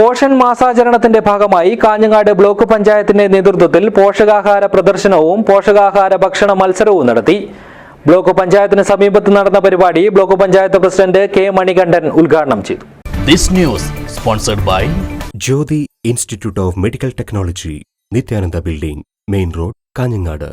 Portion മാസാചരണത്തിന്റെ ഭാഗമായി Kanhangad block പഞ്ചായത്തിന്റെ നേതൃത്വത്തിൽ പോഷകാഹാര പ്രദർശനവും പോഷകാഹാര ഭക്ഷണ മത്സരവും നടത്തി. ബ്ലോക്ക് പഞ്ചായത്തിന് സമീപത്ത് നടന്ന പരിപാടി block panchayat president K Manikandan ഉദ്ഘാടനം ചെയ്തു. This news sponsored by Jyothi institute of medical technology Nithyananda building main road Kanhangad.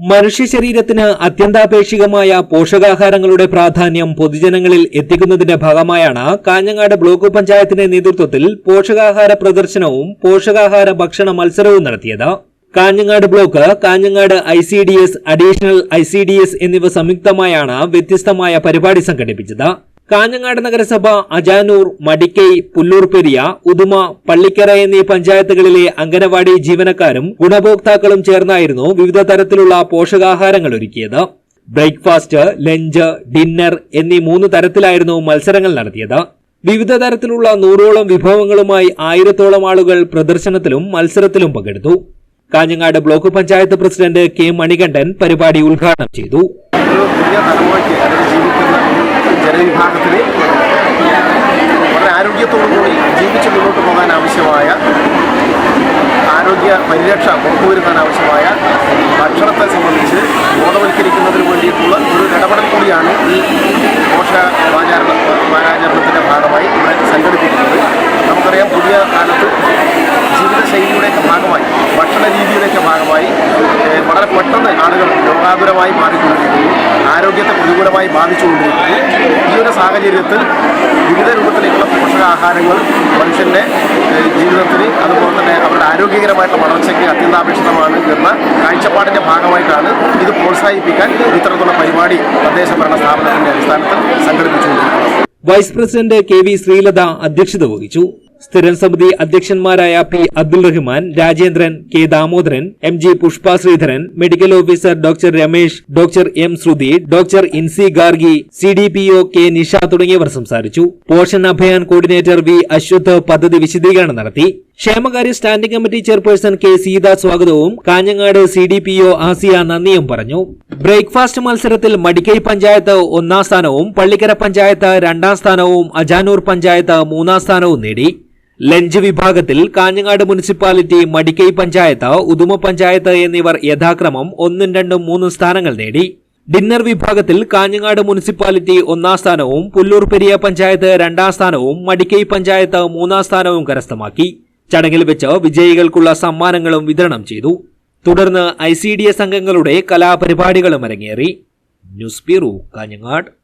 മനുഷ്യ ശരീരത്തിന് അത്യന്താപേക്ഷികമായ പോഷകാഹാരങ്ങളുടെ പ്രാധാന്യം പൊതുജനങ്ങളിൽ എത്തിക്കുന്നതിന്റെ ഭാഗമായാണ് കാഞ്ഞങ്ങാട് ബ്ലോക്ക് പഞ്ചായത്തിന്റെ നേതൃത്വത്തിൽ പോഷകാഹാര പ്രദർശനവും പോഷകാഹാര ഭക്ഷണ മത്സരവും നടത്തിയത്. Kanhangad block Kanhangad I C D S additional I C D S എന്നിവ സംയുക്തമായാണ് വ്യത്യസ്തമായ പരിപാടി സംഘടിപ്പിച്ചത്. കാഞ്ഞങ്ങാട് നഗരസഭ അജാനൂർ മടിക്കൈ പുല്ലൂർ പെരിയ ഉദുമ പള്ളിക്കര എന്നീ പഞ്ചായത്തുകളിലെ അംഗനവാടി ജീവനക്കാരും ഗുണഭോക്താക്കളും ചേർന്നായിരുന്നു വിവിധ തരത്തിലുള്ള പോഷകാഹാരങ്ങൾ ഒരുക്കിയത്. ബ്രേക്ക്ഫാസ്റ്റ് ലഞ്ച് ഡിന്നർ എന്നീ മൂന്ന് തരത്തിലായിരുന്നു മത്സരങ്ങൾ നടത്തിയത്. വിവിധ തരത്തിലുള്ള നൂറോളം വിഭവങ്ങളുമായി ആയിരത്തോളം ആളുകൾ പ്രദർശനത്തിലും മത്സരത്തിലും പങ്കെടുത്തു. Kanhangad block panchayat president K Manikandan പരിപാടി ഉദ്ഘാടനം ചെയ്തു. വളരെ ആരോഗ്യത്തോടു കൂടി ജീവിച്ച് മുന്നോട്ട് പോകാൻ ആവശ്യമായ ആരോഗ്യ പരിരക്ഷ ഉറപ്പുവരുത്താൻ ആവശ്യമായ ഭക്ഷണത്തെ സംബന്ധിച്ച് ബോധവൽക്കരിക്കുന്നതിന് വേണ്ടിയിട്ടുള്ള ഒരു ഇടപെടൽ കൂടിയാണ് ഈ പോഷക വാചാരണ വാരാചരണത്തിന്റെ ഭാഗമായി ഇവിടെ സംഘടിപ്പിക്കുന്നത്. നമുക്കറിയാം പുതിയ കാലത്ത് ജീവിതശൈലിയുടെയൊക്കെ ഭാഗമായി ഭക്ഷണ രീതിയുടെയൊക്കെ ഭാഗമായി വളരെ പെട്ടെന്ന് ആളുകൾ രോഗാതുരമായി മാറിക്കൊണ്ടിരിക്കുന്നു. പ്രതികൂലമായി ബാധിച്ചുകൊണ്ടിരിക്കുന്നു. ഈ ഒരു സാഹചര്യത്തിൽ വിവിധ രൂപത്തിലേക്കുള്ള പോഷകാഹാരങ്ങൾ മനുഷ്യന്റെ ജീവിതത്തിന് അതുപോലെ തന്നെ അവരുടെ ആരോഗ്യകരമായിട്ടുള്ള വളർച്ചയ്ക്ക് അത്യന്താപേക്ഷിതമാണ് എന്ന കാഴ്ചപ്പാടിന്റെ ഭാഗമായിട്ടാണ് ഇത് പ്രോത്സാഹിപ്പിക്കാൻ ഇത്തരത്തിലുള്ള പരിപാടി തദ്ദേശ ഭരണ സ്ഥാപനത്തിന്റെ അടിസ്ഥാനത്തിൽ സംഘടിപ്പിച്ചുകൊണ്ടിരിക്കുന്നത്. Vice president K V Sreelatha അധ്യക്ഷത വഹിച്ചു. സ്ഥിരം സമിതി അധ്യക്ഷന്മാരായ P Abdul Rahman Rajendran K Damodaran M G Pushpa Sreedharan medical officer doctor Ramesh doctor M Sruthi doctor Incy Gargi C D P O K Nisha തുടങ്ങിയവർ സംസാരിച്ചു. Poshan Abhiyan coordinator V Ashwath പദ്ധതി വിശദീകരണം നടത്തി. ക്ഷേമകാര്യ standing committee chairperson K Seetha സ്വാഗതവും Kanhangad C D P O Asiya നന്ദിയും പറഞ്ഞു. Breakfast മത്സരത്തിൽ മടിക്കൈ പഞ്ചായത്ത് ഒന്നാം സ്ഥാനവും പള്ളിക്കര പഞ്ചായത്ത് രണ്ടാം സ്ഥാനവും അജാനൂർ പഞ്ചായത്ത് മൂന്നാം സ്ഥാനവും നേടി. ലഞ്ച് വിഭാഗത്തിൽ കാഞ്ഞങ്ങാട് മുനിസിപ്പാലിറ്റി മടിക്കൈ പഞ്ചായത്ത് ഉദുമ പഞ്ചായത്ത് എന്നിവർ യഥാക്രമം ഒന്നും രണ്ടും മൂന്നും സ്ഥാനങ്ങൾ നേടി. ഡിന്നർ വിഭാഗത്തിൽ കാഞ്ഞങ്ങാട് മുനിസിപ്പാലിറ്റി ഒന്നാം സ്ഥാനവും പുല്ലൂർ പെരിയ പഞ്ചായത്ത് രണ്ടാം സ്ഥാനവും മടിക്കൈ പഞ്ചായത്ത് മൂന്നാം സ്ഥാനവും കരസ്ഥമാക്കി. ചടങ്ങിൽ വെച്ച് വിജയികൾക്കുള്ള സമ്മാനങ്ങളും വിതരണം ചെയ്തു. തുടർന്ന് ഐ സി ഡി എസ് അംഗങ്ങളുടെ കലാപരിപാടികളും അരങ്ങേറി. News bureau Kanhangad.